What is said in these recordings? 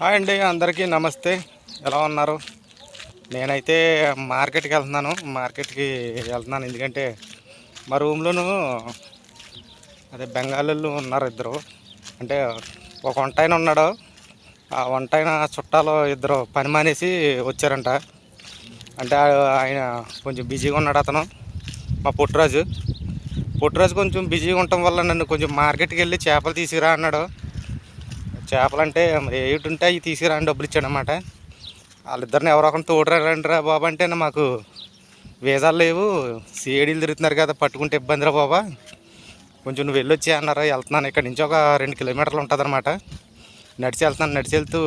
Hi అండి అందరికీ నమస్తే. ఎలా ఉన్నారు? నేనైతే మార్కెట్కి వెళ్తున్నాను. మార్కెట్కి వెళ్తున్నాను. ఎందుకంటే మా రూమ్లోను అదే బెంగాలీలు ఉన్నారు ఇద్దరు. అంటే ఒక వంటాయన ఉన్నాడు. ఆ వంటాయన చుట్టాలు ఇద్దరు పని మానేసి వచ్చారంట. అంటే ఆయన కొంచెం బిజీగా ఉన్నాడు అతను మా పుట్టరాజు. పుట్టరాజు కొంచెం బిజీగా ఉండటం వల్ల నన్ను కొంచెం మార్కెట్కి వెళ్ళి చేపలు తీసుకురా అన్నాడు. చేపలంటే మరి ఏమిటి అవి తీసుకురాని డబ్బులు ఇచ్చాడు అనమాట వాళ్ళిద్దరిని ఎవరో ఒకరిని తోడురా రా బాబా అంటే మాకు వీసాలు లేవు. సిఐడీలు తిరుగుతున్నారు కదా పట్టుకుంటే ఇబ్బంది రా బాబా. కొంచెం నువ్వు వెళ్ళొచ్చి అన్నారు వెళ్తున్నాను. ఇక్కడ నుంచి ఒక రెండు కిలోమీటర్లు ఉంటుంది అనమాట నడిచి వెళ్తున్నాను నడిచి వెళ్తూ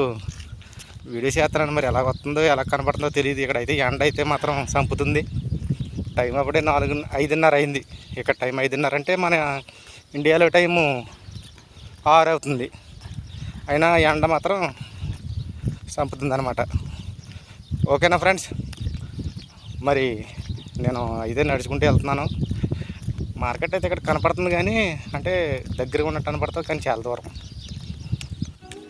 వీడియో చేస్తున్నాను. మరి ఎలా వస్తుందో ఎలా కనపడుతుందో తెలియదు ఇక్కడ అయితే ఎండ అయితే మాత్రం చంపుతుంది టైం అప్పుడే నాలుగు ఐదున్నర అయింది. ఇక్కడ టైం ఐదున్నర అంటే మన ఇండియాలో టైము ఆరు అవుతుంది. అయినా ఎండ మాత్రం చంపుతుంది అనమాట ఓకేనా ఫ్రెండ్స్? మరి నేను ఇదే నడుచుకుంటూ వెళ్తున్నాను. మార్కెట్ అయితే ఇక్కడ కనపడుతుంది కానీ అంటే దగ్గరగా ఉన్నట్టు కనపడుతుంది కానీ చాలా దూరం.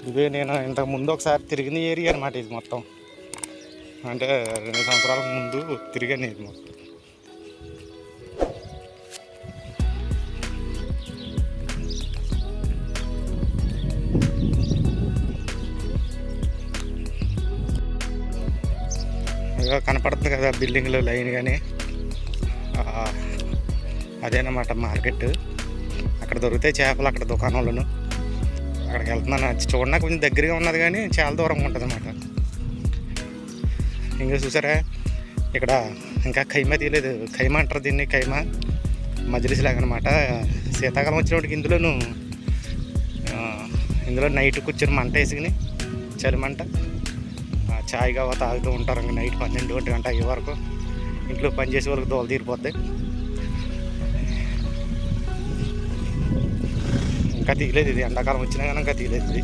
ఇదే నేను ఇంతకు ముందు ఒకసారి తిరిగిన ఏరియా అనమాట ఇది మొత్తం. అంటే రెండు సంవత్సరాల ముందు తిరిగాను ఇది మొత్తం ఇదిగో కనపడుతుంది కదా బిల్డింగ్లో లైన్ కానీ అదేనమాట మార్కెట్. అక్కడ దొరుకుతాయి చేపలు అక్కడ దుకాణంలోను అక్కడికి వెళ్తున్నాను. అది చూడడానికి కొంచెం దగ్గరగా ఉన్నది కానీ చాలా దూరంగా ఉంటుంది అనమాట ఇంకా చూసారా? ఇక్కడ ఇంకా ఖైమా తీయలేదు. ఖైమా అంటారు దీన్ని ఖైమా మజిలిసిలాగనమాట అనమాట శీతాకాలం వచ్చినప్పటికి ఇందులోను ఇందులో నైట్ కూర్చొని మంట వేసుకుని చలి మంట కావా తాగుతూ ఉంటారు ఇంకా నైట్ పన్నెండు ఒంటి గంట అయ్యే వరకు. ఇంట్లో పని చేసే దోలు తీరిపోద్ది. ఇంకా తీయలేదు ఇది. ఎండాకాలం వచ్చినా కానీ ఇంకా తీయలేదు ఇది.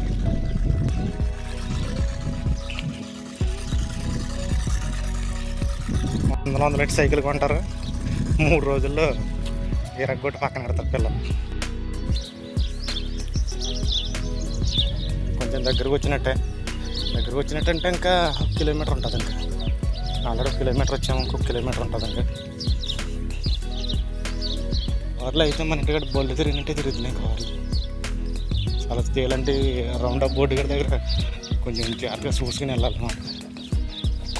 వందల వందల ఎట్టి సైకిల్ కొంటారు. మూడు రోజుల్లో ఇరగొట్టి పక్కన పెడతారు పిల్లలు. కొంచెం దగ్గరకు వచ్చినట్టే. దగ్గరకు వచ్చినట్టు అంటే ఇంకా ఒక కిలోమీటర్ ఉంటుంది ఇంకా ఆల్రెడీ ఒక కిలోమీటర్ వచ్చాము ఇంకొక కిలోమీటర్ ఉంటుంది ఇంకా కార్లో అయితే మన ఇంటికాడ బొల్లు తిరిగినట్టే తిరుగుతున్నాయి కార్లు చాలా తేలంటి రౌండ్ అప్ బోర్డు గారి దగ్గర కొంచెం జాగ్రత్తగా చూసుకుని వెళ్ళాలి మనం.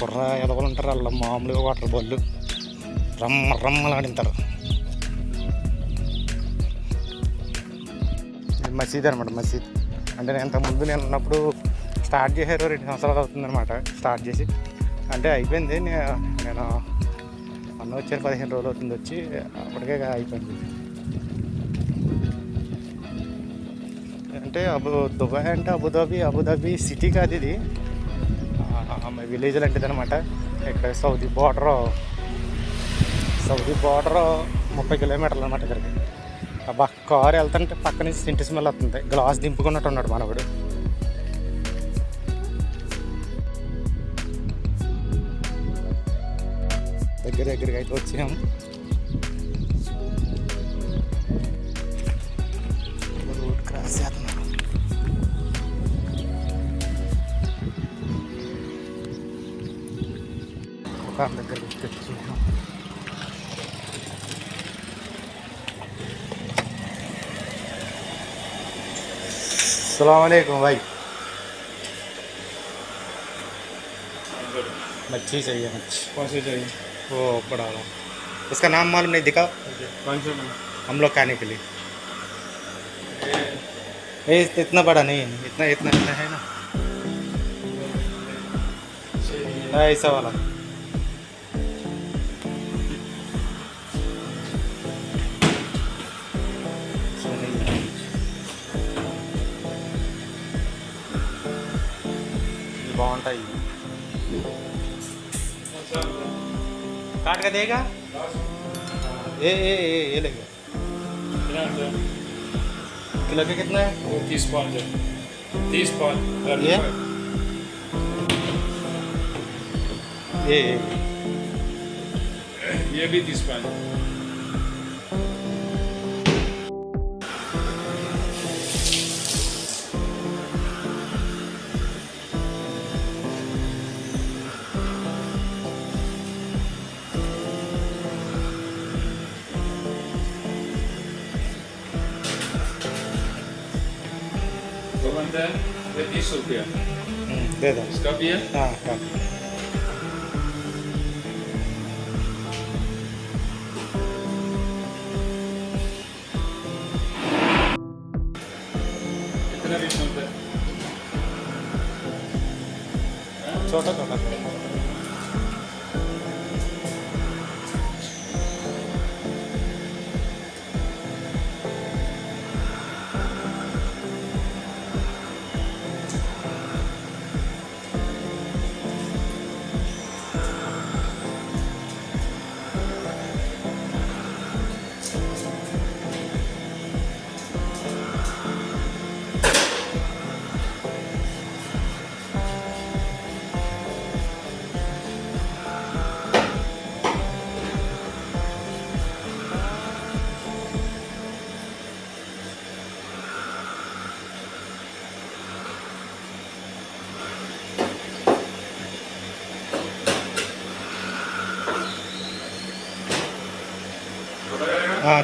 కుర్ర ఎదవలు ఉంటారు వాళ్ళ మామూలుగా వాటర్ బళ్ళు. రమ్మ రమ్మలాడింటారు మసీద్ అనమాట మసీద్. అంటే నేను ఇంతకుముందు నేను ఉన్నప్పుడు స్టార్ట్ చేశారు రెండు సంవత్సరాలు అవుతుందన్నమాట. స్టార్ట్ చేసి. అంటే అయిపోయింది. నేను అన్న వచ్చారు పదిహేను రోజులు అవుతుంది వచ్చి అప్పటికే అయిపోయింది. అంటే అబు దుబాయ్ అంటే Abu Dhabi Abu Dhabi city కాదు ఇది. విలేజ్ లాంటిది అనమాట ఇక్కడ సౌదీ బార్డర్ సౌదీ బార్డర్ ముప్పై కిలోమీటర్లు అనమాట ఇక్కడికి. అబ్బా కారు వెళ్తుంటే పక్క నుంచి సింటి స్మెల్ వస్తుంది. గ్లాస్ దింపుకున్నట్టు ఉన్నాడు మనవాడు. దగ్గర దగ్గరికి అయితే వచ్చాము రోడ్ క్రాస్ చేస్తున్నాం ఒక దగ్గరికి వచ్చేసాం सलामकुम भाई मच्छी चाहिए मच्छी कौन से चाहिए वो बड़ा वाला इसका नाम मालूम नहीं दिखा कौन सा नाम हम लोग खाने के लिए ये इतना बड़ा नहीं है इतना इतना इतना है ना हाँ, ऐसा वाला బాగుంటాయి काट के देगा। ए ए ए ये कितना है? किलो के कितना है? वो तीस पाँच है। तीस पाँच ये? ए ये ये। ये भी तीस पाँच है ये तीस रुपया दे दो इसका भी है हाँ हाँ कितना भी मिलता है छोटा छोटा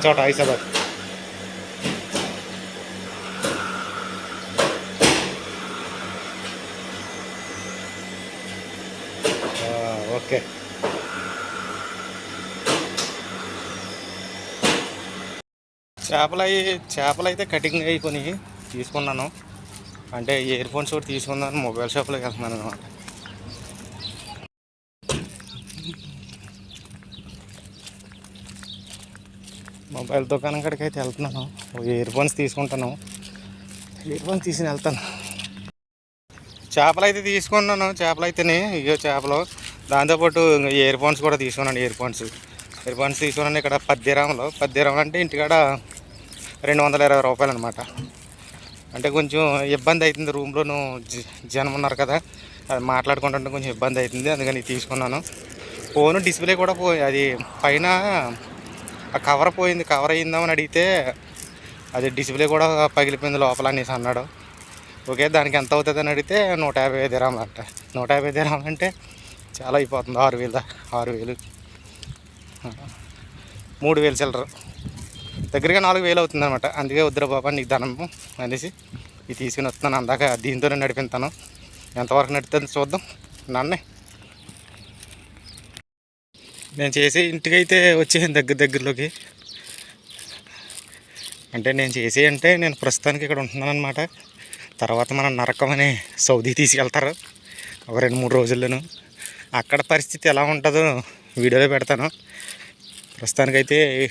చోట హైదరాబాద్. ఓకే. చేపలు అవి చేపలు అయితే కటింగ్ అయి కొన్ని తీసుకున్నాను. అంటే ఇయర్ ఫోన్స్ కూడా తీసుకున్నాను మొబైల్ షాప్లోకి వెళ్తున్నాను అనమాట వాళ్ళ దుకాణం కాడికి అయితే వెళ్తున్నాను. ఇయర్ ఫోన్స్ తీసుకుంటాను. ఇయర్ ఫోన్స్ తీసుకుని వెళ్తాను. చేపలు అయితే తీసుకున్నాను చేపలు. అయితేనే ఇయో చేపలు దాంతోపాటు ఇయర్ ఫోన్స్ కూడా తీసుకున్నాను ఇయర్ ఫోన్స్ ఇయర్ ఫోన్స్ తీసుకున్నాను ఇక్కడ పద్దెరాములో. పద్దెరాములు అంటే ఇంటికాడ రెండు వందల ఇరవై రూపాయలు అనమాట అంటే కొంచెం ఇబ్బంది అవుతుంది రూమ్లోను జ- జనం ఉన్నారు కదా. అది మాట్లాడుకుంటుంటే కొంచెం ఇబ్బంది అవుతుంది అందుకని తీసుకున్నాను. ఫోన్ డిస్ప్లే కూడా పోయి అది పైన ఆ కవర్ పోయింది కవర్ అయ్యిందామని అడిగితే అది డిస్ప్లే కూడా పగిలిపోయింది లోపల అనేసి అన్నాడు. ఓకే దానికి ఎంత అవుతుంది అని అడిగితే నూట యాభై ఐదు రాములు అంట. నూట యాభై ఐదు అంటే చాలా అయిపోతుంది ఆరు వేలు ఆరు వేలు. మూడు వేలు చిల్లరు. దగ్గరగా నాలుగు వేలు అవుతుంది అనమాట అందుకే వద్దురా బాబా నీకు ధనము అనేసి ఇది తీసుకుని వస్తున్నాను. అందాక దీంతోనే నడిపిస్తాను. ఎంతవరకు నడుస్తుంది చూద్దాం. నన్నే. నేను చేసే ఇంటికైతే వచ్చేసాను దగ్గర దగ్గరలోకి. అంటే నేను చేసే అంటే నేను ప్రస్తుతానికి ఇక్కడ ఉంటున్నాను అనమాట తర్వాత మన నరకం అని సౌదీ తీసుకెళ్తారు. ఒక రెండు మూడు రోజుల్లోను. అక్కడ పరిస్థితి ఎలా ఉంటుందో వీడియోలో పెడతాను. ప్రస్తుతానికైతే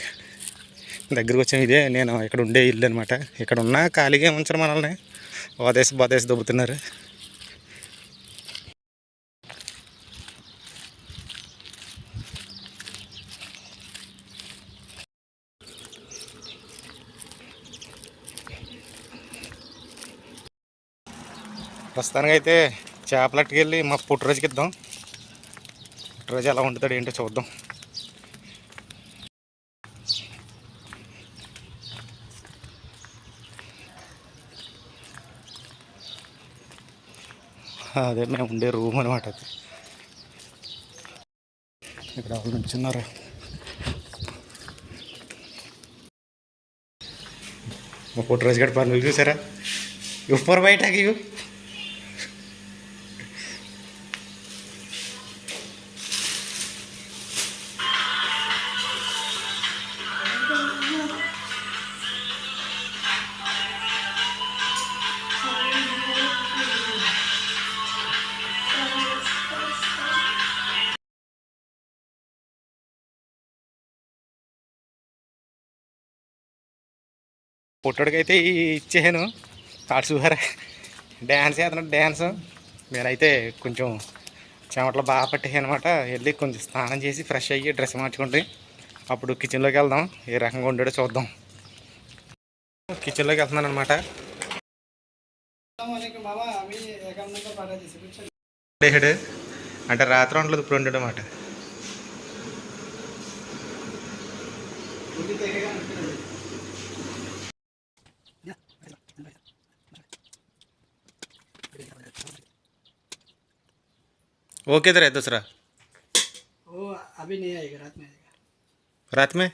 దగ్గరకు వచ్చాం ఇదే. నేను ఇక్కడ ఉండే ఇల్లు అనమాట ఇక్కడ ఉన్న ఖాళీగా ఉంచరు మనల్ని. ఓదేసి బోదేసి దొబ్బుతున్నారు. ప్రస్తుతానికైతే చేపలట్టుకు వెళ్ళి మా పుట్టినరోజుకి ఇద్దాం పుట్టినరోజు ఎలా వండుతాడు ఏంటో చూద్దాం. అదే మేము ఉండే రూమ్ అనమాట అది. ఇక్కడ వాళ్ళు నుంచున్నారు? మా పుట్టినరోజు గడి పనులు చూసారా? ఉప్పర్ బయటకి? పొట్టడికైతే ఇచ్చాను. థాట్ సూపర్ డ్యాన్స్ చేస్తున్నాడు డ్యాన్స్ నేనైతే కొంచెం చెమటలు బాగా పట్టేసాను అనమాట వెళ్ళి కొంచెం స్నానం చేసి ఫ్రెష్ అయ్యి డ్రెస్ మార్చుకుంటే అప్పుడు కిచెన్లోకి వెళ్దాం. ఏ రకంగా ఉండడో చూద్దాం. కిచెన్లోకి వెళ్తున్నాను అనమాట అంటే రాత్రి ఉండలేదు ఇప్పుడు ఉండడం అన్నమాట. वो किधर है दूसरा? वो अभी नहीं आएगा रात में आएगा। रात में?